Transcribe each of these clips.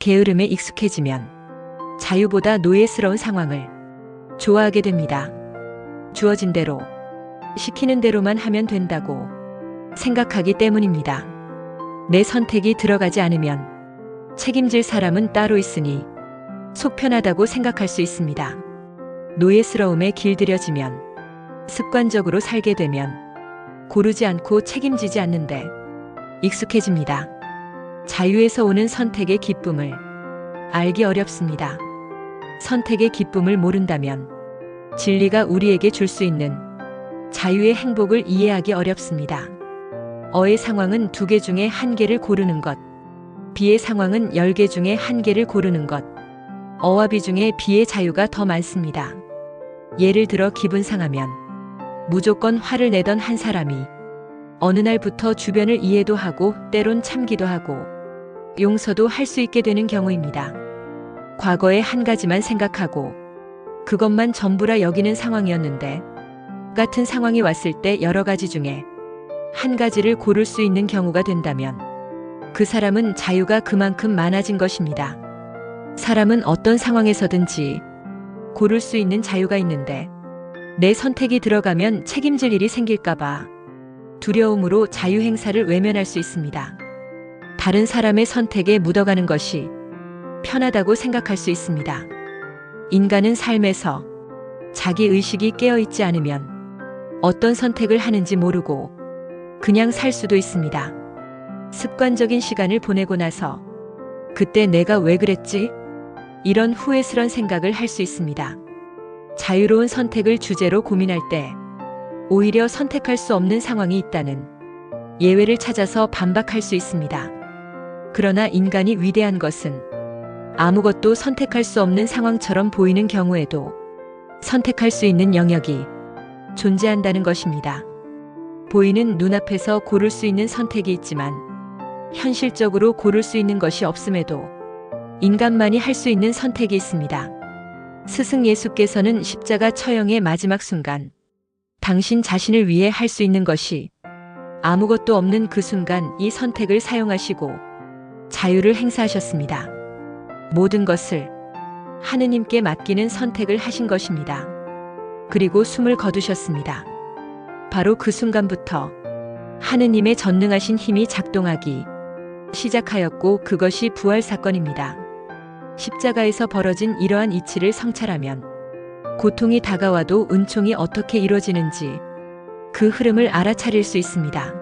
게으름에 익숙해지면 자유보다 노예스러운 상황을 좋아하게 됩니다. 주어진 대로, 시키는 대로만 하면 된다고 생각하기 때문입니다. 내 선택이 들어가지 않으면 책임질 사람은 따로 있으니 속 편하다고 생각할 수 있습니다. 노예스러움에 길들여지면 습관적으로 살게 되면 고르지 않고 책임지지 않는데 익숙해집니다. 자유에서 오는 선택의 기쁨을 알기 어렵습니다. 선택의 기쁨을 모른다면 진리가 우리에게 줄 수 있는 자유의 행복을 이해하기 어렵습니다. 어의 상황은 두 개 중에 한 개를 고르는 것, 비의 상황은 열 개 중에 한 개를 고르는 것, 어와 비 중에 비의 자유가 더 많습니다. 예를 들어 기분 상하면 무조건 화를 내던 한 사람이 어느 날부터 주변을 이해도 하고 때론 참기도 하고 용서도 할 수 있게 되는 경우입니다. 과거에 한 가지만 생각하고 그것만 전부라 여기는 상황이었는데 같은 상황이 왔을 때 여러 가지 중에 한 가지를 고를 수 있는 경우가 된다면 그 사람은 자유가 그만큼 많아진 것입니다. 사람은 어떤 상황에서든지 고를 수 있는 자유가 있는데 내 선택이 들어가면 책임질 일이 생길까봐 두려움으로 자유 행사를 외면할 수 있습니다. 다른 사람의 선택에 묻어가는 것이 편하다고 생각할 수 있습니다. 인간은 삶에서 자기 의식이 깨어있지 않으면 어떤 선택을 하는지 모르고 그냥 살 수도 있습니다. 습관적인 시간을 보내고 나서 그때 내가 왜 그랬지? 이런 후회스런 생각을 할 수 있습니다. 자유로운 선택을 주제로 고민할 때 오히려 선택할 수 없는 상황이 있다는 예외를 찾아서 반박할 수 있습니다. 그러나 인간이 위대한 것은 아무것도 선택할 수 없는 상황처럼 보이는 경우에도 선택할 수 있는 영역이 존재한다는 것입니다. 보이는 눈앞에서 고를 수 있는 선택이 있지만 현실적으로 고를 수 있는 것이 없음에도 인간만이 할 수 있는 선택이 있습니다. 스승 예수께서는 십자가 처형의 마지막 순간 당신 자신을 위해 할 수 있는 것이 아무것도 없는 그 순간 이 선택을 사용하시고 자유를 행사하셨습니다. 모든 것을 하느님께 맡기는 선택을 하신 것입니다. 그리고 숨을 거두셨습니다. 바로 그 순간부터 하느님의 전능하신 힘이 작동하기 시작하였고 그것이 부활 사건입니다. 십자가에서 벌어진 이러한 이치를 성찰하면 고통이 다가와도 은총이 어떻게 이루어지는지 그 흐름을 알아차릴 수 있습니다.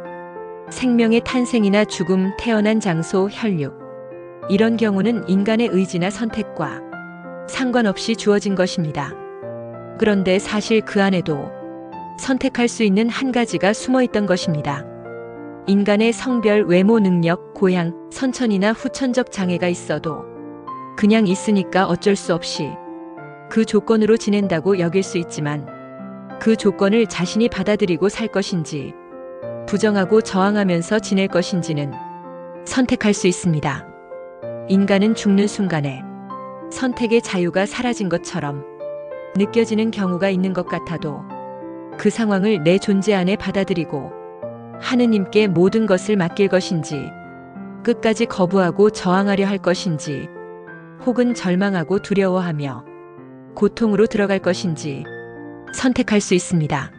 생명의 탄생이나 죽음, 태어난 장소, 혈육. 이런 경우는 인간의 의지나 선택과 상관없이 주어진 것입니다. 그런데 사실 그 안에도 선택할 수 있는 한 가지가 숨어 있던 것입니다. 인간의 성별, 외모, 능력, 고향, 선천이나 후천적 장애가 있어도 그냥 있으니까 어쩔 수 없이 그 조건으로 지낸다고 여길 수 있지만 그 조건을 자신이 받아들이고 살 것인지 부정하고 저항하면서 지낼 것인지는 선택할 수 있습니다. 인간은 죽는 순간에 선택의 자유가 사라진 것처럼 느껴지는 경우가 있는 것 같아도 그 상황을 내 존재 안에 받아들이고 하느님께 모든 것을 맡길 것인지 끝까지 거부하고 저항하려 할 것인지 혹은 절망하고 두려워하며 고통으로 들어갈 것인지 선택할 수 있습니다.